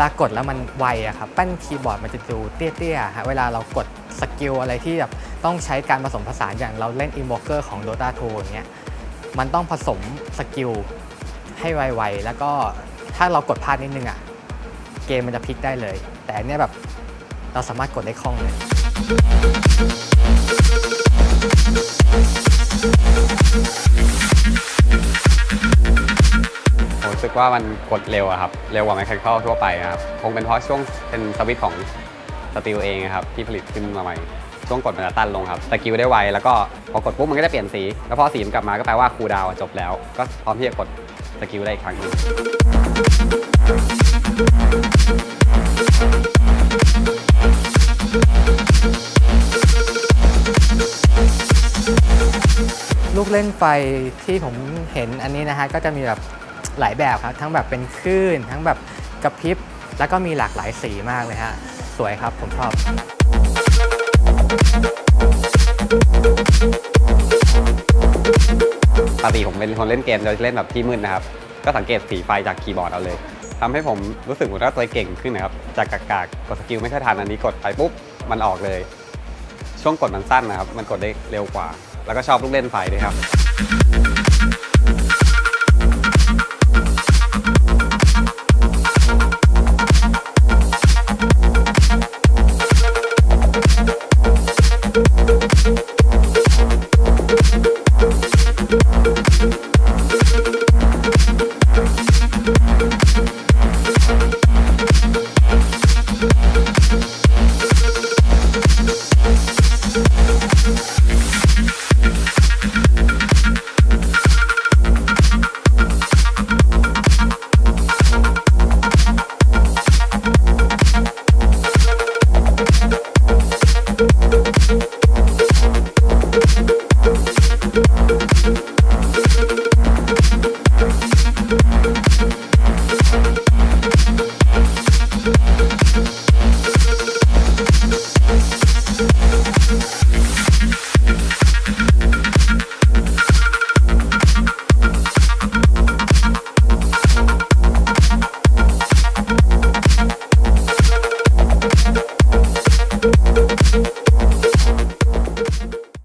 ลากดแล้วมันไวอะครับแป้นคีย์บอร์ดมันจะดูเตี้ยๆฮะเวลาเรากดสกิลอะไรที่แบบต้องใช้การผสมผสานอย่างเราเล่น Invoker ของ Dota 2อย่างเงี้ยมันต้องผสมสกิลให้ไวๆ แล้วก็ถ้าเรากดพลาดนิดนึงอะเกมมันจะพลิกได้เลย แต่อันเนี้ยแบบเราสามารถกดได้คล่องเลยผม ว่ามันกดเร็วอะครับ เร็วกว่า Mechanical ทั่วไปนะครับ คงเป็นเพราะช่วงเป็นสวิตช์ของสตีลเองนะครับที่ผลิตขึ้นมาใหม่ ช่วงกดมันจะตันลงครับสกิลได้ไว แล้วก็พอกดปุ๊บมันก็จะเปลี่ยนสี แล้วพอสีมันกลับมาก็แปลว่าคูดาวจบแล้ว ก็พร้อมที่จะกดสกิลได้อีกครั้งหนึงลูกเล่นไฟที่ผมเห็นอันนี้นะฮะก็จะมีแบบ หลายแบบครับ ทั้งแบบเป็นคลื่น ทั้งแบบกระพริบ แล้วก็มีหลากหลายสีมากเลยฮะ สวยครับผมชอบ ปกติผมเป็นคนเล่นเกมโดยเล่นแบบที่มืดนะครับ ก็สังเกตสีไฟจากคีย์บอร์ดเอาเลยทำให้ผมรู้สึกเหมือนว่าตัวเองเก่งขึ้นนะครับ จากกากากกดสกิลไม่ค่อยทันอันนี้กดไปปุ๊บมันออกเลย ช่วงกดมันสั้นนะครับ มันกดได้เร็วกว่า แล้วก็ชอบลูกเล่นไฟด้วยครับ